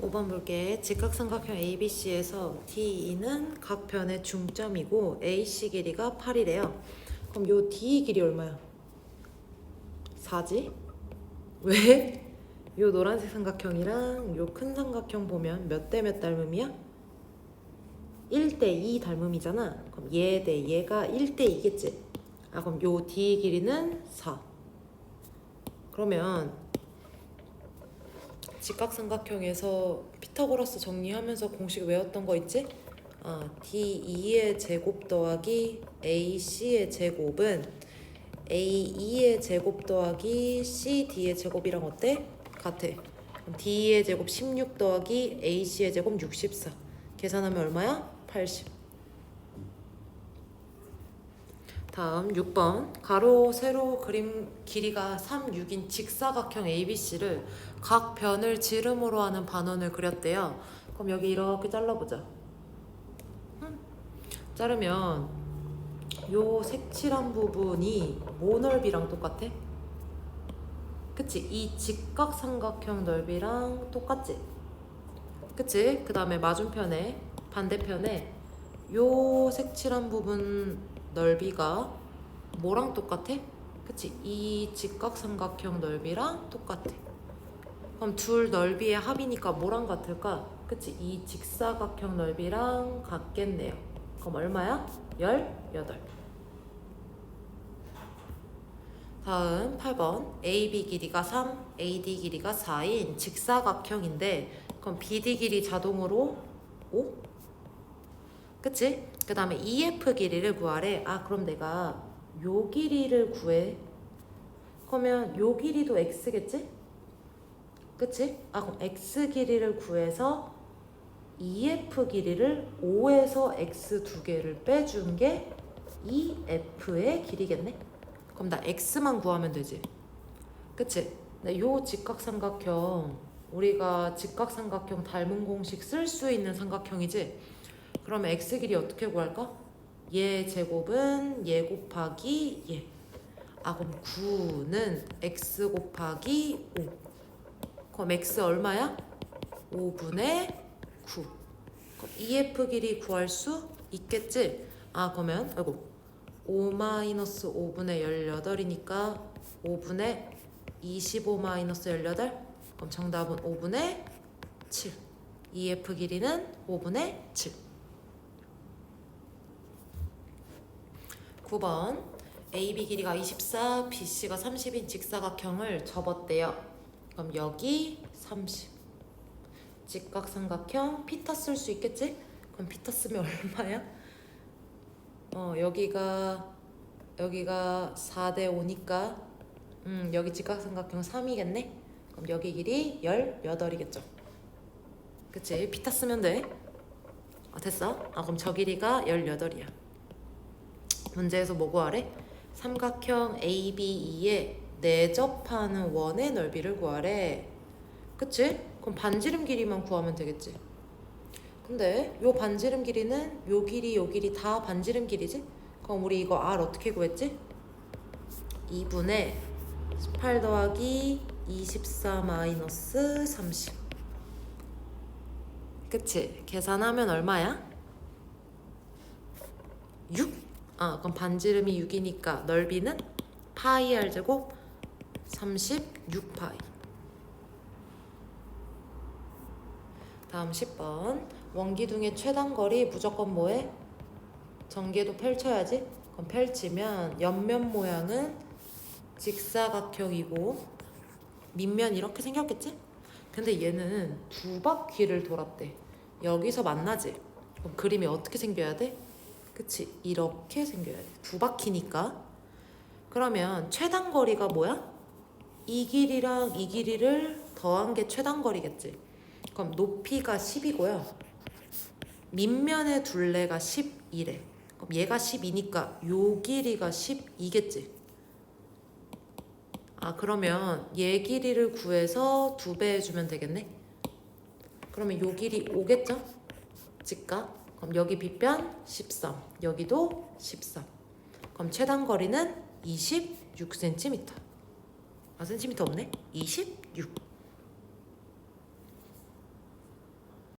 5번 볼게. 직각삼각형 ABC에서 DE는 각 변의 중점이고 AC 길이가 8이래요. 그럼 요 D 길이 얼마야? 4지? 왜? 요 노란색 삼각형이랑 요 큰 삼각형 보면 몇 대 몇 닮음이야? 1대 2 닮음이잖아. 그럼 얘 대 얘가 1대 2겠지? 아 그럼 요 D 길이는 4. 그러면 직각삼각형에서 피타고라스 정리하면서 공식 외웠던 거 있지? 아, D2의 제곱 더하기 AC의 제곱은 A2의 제곱 더하기 CD의 제곱이랑 어때? 같아. D의 제곱 16 더하기 AC의 제곱 64. 계산하면 얼마야? 80. 다음 6번 가로 세로 그림 길이가 3, 6인 직사각형 ABC를 각 변을 지름으로 하는 반원을 그렸대요. 그럼 여기 이렇게 잘라보자. 음. 자르면 요 색칠한 부분이 뭐 넓이랑 똑같아? 그치? 이 직각삼각형 넓이랑 똑같지? 그치? 그 다음에 맞은편에 반대편에 요 색칠한 부분 넓이가 뭐랑 똑같아? 그치? 이 직각삼각형 넓이랑 똑같아. 그럼 둘 넓이의 합이니까 뭐랑 같을까? 그치? 이 직사각형 넓이랑 같겠네요. 그럼 얼마야? 18. 다음 8번 AB 길이가 3, AD 길이가 4인 직사각형인데 그럼 BD 길이 자동으로 5? 그치? 그 다음에 EF 길이를 구하래. 아 그럼 내가 요 길이를 구해. 그러면 요 길이도 X겠지? 그치? 아 그럼 X 길이를 구해서 EF 길이를 5에서 X 두 개를 빼준 게 EF의 길이겠네? 그럼 나 X만 구하면 되지. 그치? 요 직각삼각형 우리가 직각삼각형 닮은 공식 쓸 수 있는 삼각형이지? 그러면 x 길이 어떻게 구할까? 얘 제곱은 얘 곱하기 얘. 아 그럼 9는 x 곱하기 5. 그럼 x 얼마야? 5분의 9. 그럼 EF 길이 구할 수 있겠지? 아 그러면 아이고 5 마이너스 5분의 18이니까 5분의 25 마이너스 18. 그럼 정답은 5분의 7. EF 길이는 5분의 7. 9번 AB 길이가 24, BC가 30인 직사각형을 접었대요. 그럼 여기 30. 직각삼각형 피타 쓸 수 있겠지? 그럼 피타 쓰면 얼마야? 어 여기가 여기가 4대 5니까 음 여기 직각삼각형 3이겠네? 그럼 여기 길이 18이겠죠? 그치? 피타 쓰면 돼. 아 됐어? 아 그럼 저 길이가 18이야. 문제에서 뭐 구하래? 삼각형 ABE에 내접하는 원의 넓이를 구하래. 그치? 그럼 반지름 길이만 구하면 되겠지. 근데 요 반지름 길이는 요 길이 요 길이 다 반지름 길이지? 그럼 우리 이거 R 어떻게 구했지? 2분의 18 더하기 24 마이너스 30. 그치? 계산하면 얼마야? 6? 아, 그럼 반지름이 6이니까 넓이는 파이 r 제곱 36파이. 다음 10번. 원기둥의 최단거리 무조건 뭐해? 전개도 펼쳐야지. 그럼 펼치면 옆면 모양은 직사각형이고 밑면 이렇게 생겼겠지? 근데 얘는 두 바퀴를 돌았대. 여기서 만나지? 그럼 그림이 어떻게 생겨야 돼? 그치? 이렇게 생겨야 돼. 두 바퀴니까. 그러면 최단 거리가 뭐야? 이 길이랑 이 길이를 더한 게 최단 거리겠지. 그럼 높이가 10이고요. 밑면의 둘레가 12래. 그럼 얘가 12니까 요 길이가 12겠지. 아 그러면 얘 길이를 구해서 두 배 해주면 되겠네. 그러면 요 길이 5겠죠? 직각. 그럼 여기 빗변 13, 여기도 13. 그럼 최단 거리는 26cm. 아, 센티미터 없네? 26.